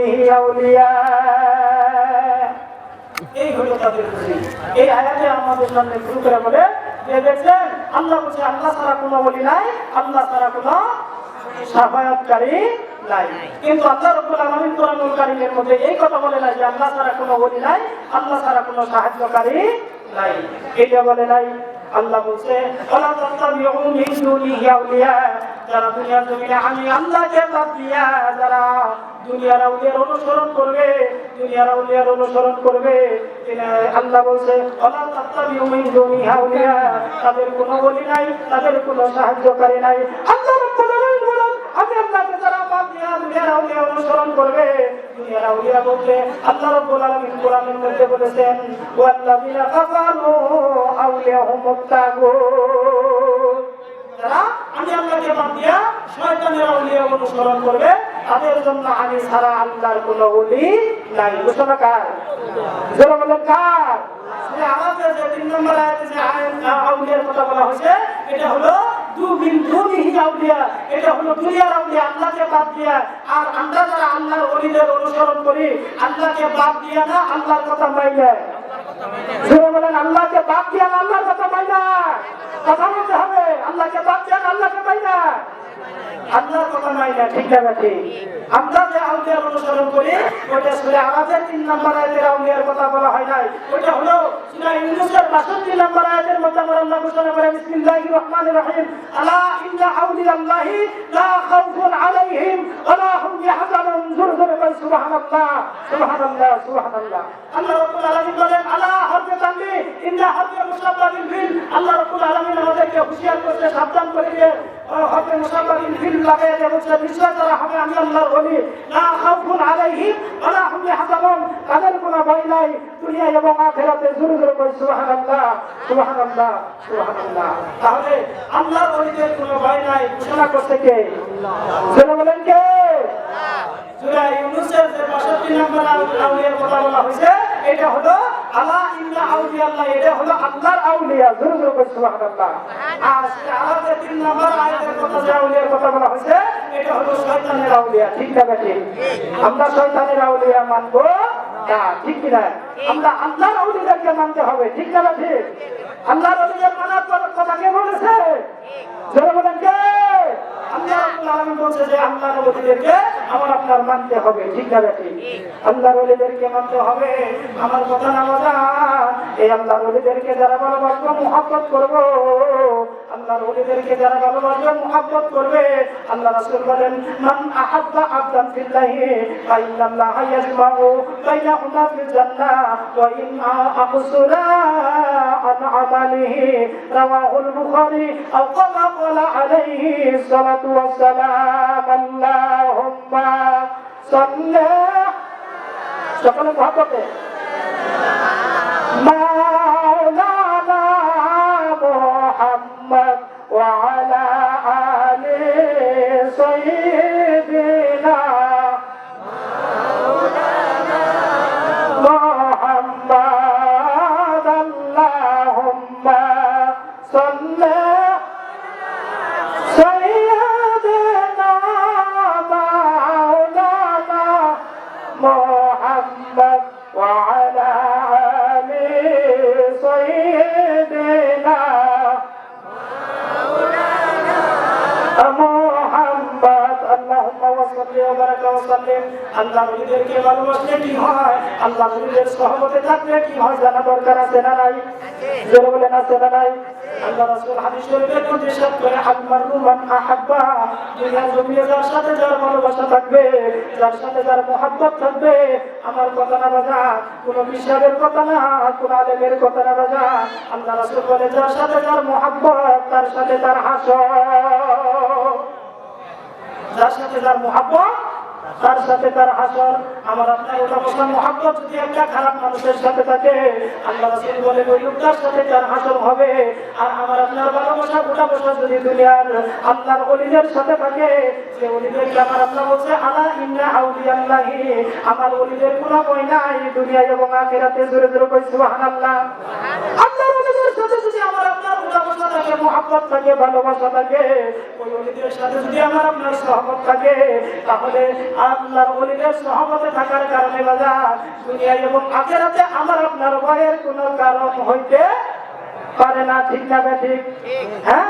دونه أولياء এই হলো তাদের খুশি এই আয়াতে আমাদের সামনে শুরু করে বলে যে দেখছেন আল্লাহ বলছে আল্লাহ ছাড়া কোনো বলি নাই আল্লাহ ছাড়া কোনো সাফায়াতকারী নাই কিন্তু আল্লাহ রব্বুল আলামিন কোরআনুল কারীমের মধ্যে এই কথা বলে না যে আল্লাহ ছাড়া কোনো বলি নাই আল্লাহ ছাড়া কোনো সাহায্যকারী নাই এটা বলে নাই আল্লাহ বলছে ওয়ালা তাত্তাবিউ মিন দুনিহি আউলিয়া। যারা দুনিয়ার জমিনে, আমি আল্লাহকে বাদ যারা দুনিয়ার আউলিয়ার অনুসরণ করবে, দুনিয়ার আউলিয়ার অনুসরণ করবে। আল্লাহ বলছে ওয়ালা তাত্তাবিউ মিন দুনিহি আউলিয়া। তাদের কোনো বলি নাই, তাদের কোনো সাহায্যকারী নাই। আল্লাহ রাব্বুল আলামিন আমি আল্লাহকে যারা দিয়া দুনিয়ার আউলিয়া অনুসরণ করবে, দুনিয়ার আউলিয়া বলতে আল্লাহ রাব্বুল আলামিন কোরআনের মধ্যে বলেছেন, ওয়াল্লাযিনা কাফারু আউলিয়াহুমুত তাগুত যারা আমি আল্লাহকে বাদ দিয়া শয়তানের আউলিয়া অনুসরণ করবে, তাদের জন্য আমি ছাড়া আল্লাহর কোনো ওলি নাই। ঘোষণা কার? যারা বলে কার? আমাদের যে তিন নম্বর আয়াতে যে আউলিয়ার কথা বলা হয়েছে, এটা হলো দু মিন দুনিহি এটা হলো দুনিয়ার আউলিয়া, আল্লাহকে বাদ দিয়া। আর আমরা যারা আল্লাহর অনুসরণ করি, আল্লাহকে বাদ দিয়া না, আল্লাহর কথা মাইনে। জোরে বলেন, আল্লাহকে বাদ দিয়া না, আল্লাহর কথা মাইনা। কথা বলতে হবে, আল্লাহকে বাদ দিয়া না, আল্লাহকে মাইনা। আল্লাহর কথা নাই না ঠিক ঠিক আমরা যে আউলিয়ার অনুসরণ করি, ওইটা সুরে আমাদের তিন নম্বর আয়াতের আউলিয়ার কথা বলা হয় নাই। ওইটা হলো সুরা ইউনুসের বাষট্টি নম্বর আয়াতের মধ্যে আমরা আল্লাহ ঘোষণা করে, বিসমিল্লাহির রহমানির রহিম, আলা ইন্না আউলিয়াল্লাহি লা খাউফুন আলাইহিম ওয়া লা হুম ইয়াহজানুন জোরে বল সুবহানাল্লাহ সুবহানাল্লাহ সুবহানাল্লাহ। আল্লাহ রাব্বুল আলামিন বলেন, আলা হযরত তানবি, ইন্না হযরত মুসাব্বাবিল ফিল। আল্লাহ রাব্বুল আলামিন আমাদেরকে হুঁশিয়ার করতে সাবধান করে দিয়ে হযরত মুসাব্বাবিল ফিল লাগায় দিয়ে বলছে, নিশ্চয় তারা হবে আমি আল্লাহর ওলি। লা খাউফুন আলাইহিম ওয়া লা হুম ইয়াহজানুন তাদের কোনো ভয় নাই দুনিয়া এবং আখিরাতে। জোরে জোরে বল সুবহানাল্লাহ সুবহানাল্লাহ সুবহানাল্লাহ। তাহলে আল্লাহর ওলিদের কোনো ভয় নাই, ঘোষণা করতে কে? জোরে বলেন কে? সূরা ইউনূসের যে 62 নম্বর আউলিয়ার কথা বলা হয়েছে, এটা হলো আলা ইন্না আউলিয়া আল্লাহ এটা হলো আল্লাহর আউলিয়া জোরে জোরে বল সুবহানাল্লাহ। সূরা আলাদের 3 নম্বর আয়াতের কথা যে আউলিয়ার কথা বলা হয়েছে এটা হলো শয়তানের আউলিয়া ঠিক না ঠিক আমরা শয়তানের আউলিয়া মানবো না ঠিক কি না আমরা আল্লাহর আউলিয়াদেরকে মানতে হবে ঠিক না ঠিক আল্লাহর আউলিয়ার মানার কথা কে বলেছে? জোরে বলেন কে? আল্লাহ রাব্বুল বলছে যে আল্লাহর নবীদেরকে আমার আপনার মানতে হবে, ঠিক না ঠিক আমার কথা না বাধা যারা ভালোবাসবো, মুহাব্বত করব। আল্লাহর নবীদেরকে যারা ভালোবাসবে, মুহাব্বত করবে। আল্লাহ রাসূল বলেন, মান আহাব্বা আবদান ফিল্লাহি, ফাইন্নাল্লাহ ইয়াজমাউ والسلام اللهم صل সকলে মহাপতে مولانا থাকলে আল্লাহ নবীদেরকে ভালোবাসলে কি হয়? আল্লাহ নবীদের সহমতে থাকলে কি হয় জানা দরকার আছে না নাই? জোরে বলেন, আছে না নাই? আল্লাহ রাসূল হাদিস শরীফের মধ্যে ইরশাদ করে আল-মারু মান আহাব্বা দুনিয়া থাকবে, যার সাথে যার মহব্বত থাকবে, আমার কথা না বাজা কোন বিশ্বাসের কথা না, কোন আলেমের কথা না বাজা আল্লাহ রাসূল বলে, যার সাথে যার মহব্বত, তার সাথে তার হাসর। যার সাথে যার মহব্বত তার সাথে তার হাসর আমার আপনার ওটা বসা মহাব্বত যদি একটা খারাপ মানুষের সাথে থাকে আল্লাহ রাসূল বলে ওই লোকটার সাথে তার হাসর হবে। আর আমার আপনার ভালোবাসা ওটা বসা যদি দুনিয়ার আল্লাহর ওলিদের সাথে থাকে যে ওলিদেরকে আমার আপনার বলছে আলা ইন্না আউলিয়াল্লাহি আমার ওলিদের কোনো বই নাই দুনিয়া এবং আখিরাতে জোরে জোরে কই সুবহানাল্লাহ। আল্লাহর মোহাম্মত থাকে ভালোবাসা থাকে। ওই অলিদের সাথে যদি আমার আপনার সহমত থাকে তাহলে আপনার অলিদের সহমতে থাকার কারণে বাজার দুনিয়া এবং আখেরাতে আমার আপনার ভয়ের কোনো কারণ হইতে পারে না। ঠিক না ঠিক। হ্যাঁ?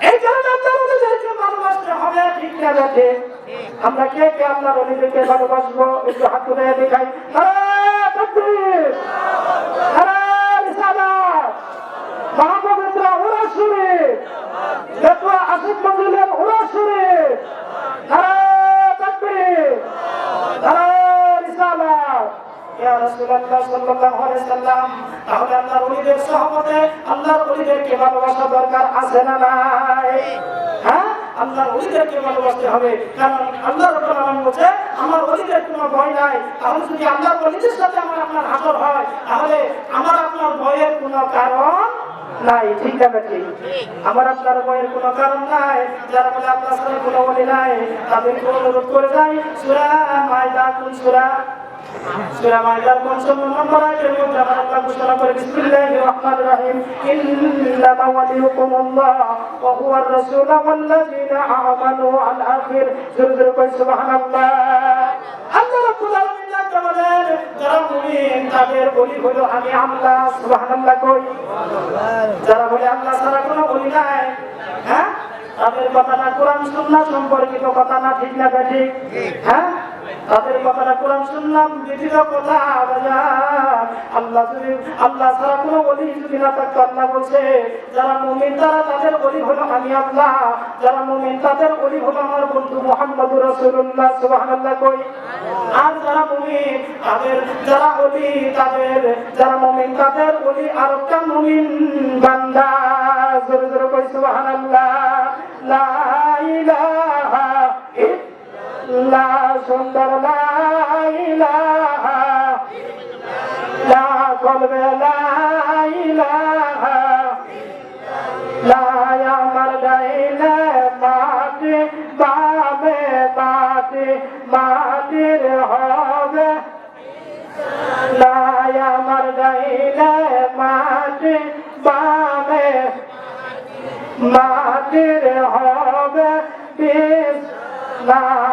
আমরা ভালোবাসতে হবে আমরা কে কে আল্লাহর অলিদেরকে ভালোবাসবো? একটু হাত তুলে দেখাই। উরস শরীফ! বেতুয়া আসিফ মন্দিরের ওরা শরীফ! রাসূলুল্লাহ সাল্লাল্লাহু আলাইহি সাল্লাম, তাহলে আল্লাহর দরকার আছে না নাই? হ্যাঁ? আল্লাহর ওলিদেরকে ভালোবাসতে হবে, কারণ আল্লাহ রাব্বুল আলামিন আমার ওলিদের কোনো ভয় নাই। তাহলে যদি আল্লাহর ওলিদের আমার আপনার হাসর হয়, তাহলে আমার আপনার ভয়ের কোনো কারণ নাই। ঠিক আছে আমার আপনার ভয়ের কোনো কারণ নাই। যারা বলে আপনার সাথে কোনো বলি নাই, তাদেরকে অনুরোধ করে যাই। সুরা মায়দা কোন সুরা সূরা মাইদার 55 নম্বর আয়াতের মধ্যে আমার আল্লাহ ঘোষণা করে বিসমিল্লাহির রহমানির রহিম। ইন্নামা ওয়ালিয়ুকুমুল্লাহ ওয়া হুয়ার রাসূল ওয়াল্লাযীনা আমানু আল আখির। জোরে জোরে কই সুবহানাল্লাহ। আল্লাহ রাব্বুল আলামিন জানতে বলেন যারা মুমিন তাদের বলি হলো আমি আল্লাহ। সুবহানাল্লাহ কই। যারা বলে আল্লাহ ছাড়া কোনো বলি নাই। হ্যাঁ? তাদের কথাটা কোরআন সুন্নাহ সম্পর্কিত কথা না ঠিক না ঠিক। হ্যাঁ? তাদের কথাটা কোরআন শুনলাম ব্যতীত কথা আল্লাহ যদি আল্লাহ ছাড়া কোনো বলি যদি না থাকতো আল্লাহ বলছে যারা মুমিন তারা তাদের বলি হলো আমি আল্লাহ। যারা মুমিন তাদের বলি হলো আমার বন্ধু মোহাম্মদ রাসূলুল্লাহ। সুবহানাল্লাহ কই। আর যারা মুমিন তাদের যারা বলি তাদের যারা মুমিন তাদের বলি আর একটা মুমিন বান্দা। জোরে জোরে কই সুবহানাল্লাহ। লা ইলাহা ইল্লা সুন্দর লা ইলাহা, লা কলবে লা ইলাহা, লা আমার মাটি বাবে মাটি, মাটির হবে। লা আমার গাইলে মাটি বাবে মাটির হবে। বিষ না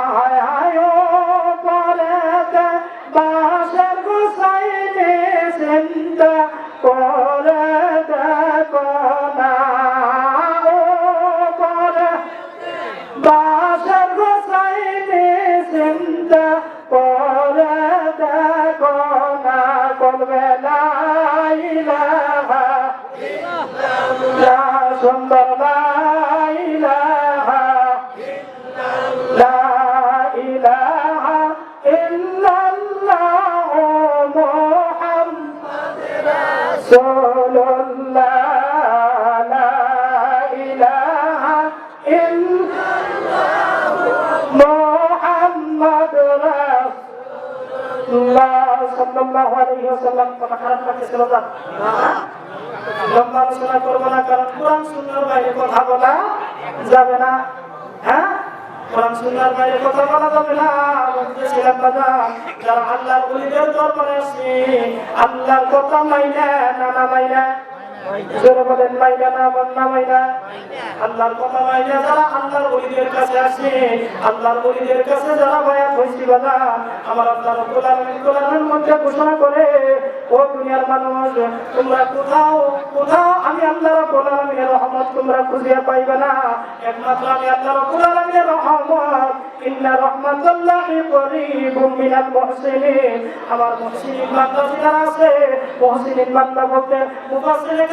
রাসূলুল্লাহ সাল্লাল্লাহু আলাইহি না, কারণ কোরআন সুন্নার বাইরে কথা যাবে না। হ্যাঁ? কোরআন সুন্নার বাইরে কথা বলা যাবে না। বলতেছিলাম বাবা যারা আল্লাহর ওলিদের দরবারে আসে আল্লাহর কথা মাইনা না না মাইনা জোরে আল্লাহর কথা ঘোষণা করে, ও দুনিয়ার মানুষ কোথাও কোথাও আমি আল্লাহ রব্বুল আলামিনের রহমত তোমরা খুঁজিয়া পাইবে না। একমাত্র আমি আল্লাহ রব্বুল আলামিনের রহমত। ইন্না রাহমাতুল্লাহি করিবুম মিনাল মুহসিনিন। আমার মুহসিনিন বান্দা যারা আছে, মুহসিনিন বান্দা বলতে মুফাসসিরিন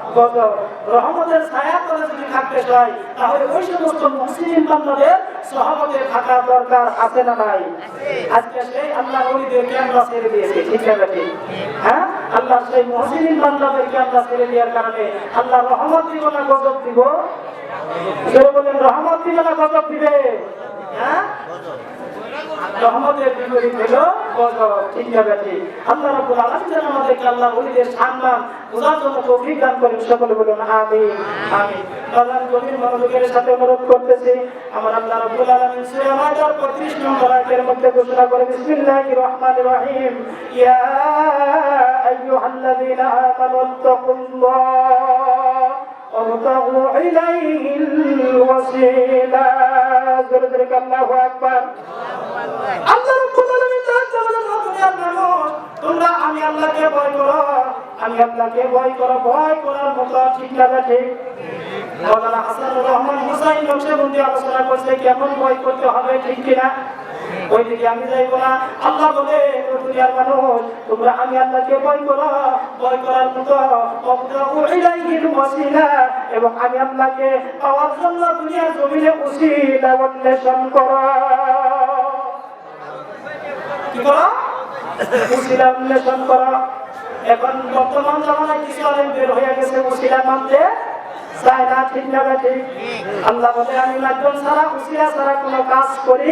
রহমতের ছায়া তলে যদি থাকতে চাই, তাহলে ওই সমস্ত মুসলিম বান্ধবের সহমতে দরকার, আছে না নাই? আজকে সেই আল্লাহ ওলিদেরকে আমরা ছেড়ে দিয়েছি, ঠিক ঠিক হ্যাঁ? আল্লাহ সেই মুসলিম বান্ধবদেরকে আমরা ছেড়ে দেওয়ার কারণে আল্লাহ রহমত দিব না গজব দিব? বলেন, রহমত দিবে না গজব দিবে? রহমতের বিপরীত হলো গজব ঠিক ঠিক আল্লাহ যেন আমাদেরকে আল্লাহ ওলিদের সম্মান বোঝার জন্য তৌফিক দান করেন। সকলে বলুন, আমিন। আমিন। বাজার গভীর সাথে অনুরোধ করতেছি, আমার আল্লাহ রাব্বুল আলামিন সূরা মাইদার 35 নম্বর আয়াতের মধ্যে ঘোষণা করে, বিসমিল্লাহির রহমানির রহিম। ইয়া আইয়ুহাল্লাযীনা আমানু তাকুল্লাহ وابتغوا إليه الوسيلة ذكرك الله أكبر আল্লাহ রাব্বুল আলামিন তার জামানের দুনিয়ার মানুষ তোমরা আমি আল্লাহকে ভয় করো আমি আল্লাহকে ভয় করো ভয় করার মতো ঠিক না ঠিক মাওলানা হাসানুর রহমান হুসাইন নকশবন্দি আলোচনা করছে কেমন ভয় করতে হবে ঠিক কিনা ওই দিকে আমি যাইব না। আল্লাহ বলে দুনিয়ার মানুষ, তোমরা আমি আল্লাহকে ভয় করো। ভয় করার মতো এবং আমি আল্লাহকে পাওয়ার জন্য দুনিয়ার জমিনে উসিলা অন্বেষণ করো। কি করো? উসিলা অন্বেষণ করো। এখন বর্তমান জামানায় কিছু অনেক বের হয়ে গেছে উসিলা মানতে। চায় না, ঠিক না, ঠিক? আল্লাহ বলে, আমি মাধ্যম ছাড়া, উসিলা ছাড়া কোনো কাজ করি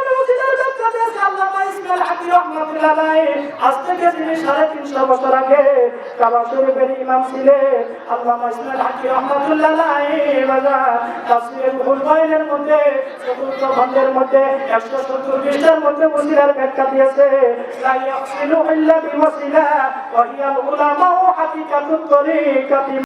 রহমাতুল্লাহ আজ থেকে তিনি সাড়ে তিনশো বছর আগে কাবা শরীফের ইমাম ছিলেন। আল্লামা ইসমাইল হাকি রহমাতুল্লাহ তাফসীরের রুহুল বাইনের মধ্যে, চতুর্থ খণ্ডের মধ্যে, একশো সত্তর পৃষ্ঠার মধ্যে উসিলার ব্যাখ্যা দিয়েছে, লা ইয়াহসিলু ইল্লা বিওয়াসিলা, ওয়া হিয়াল উলামা হাকিকাতুত তরিকাতি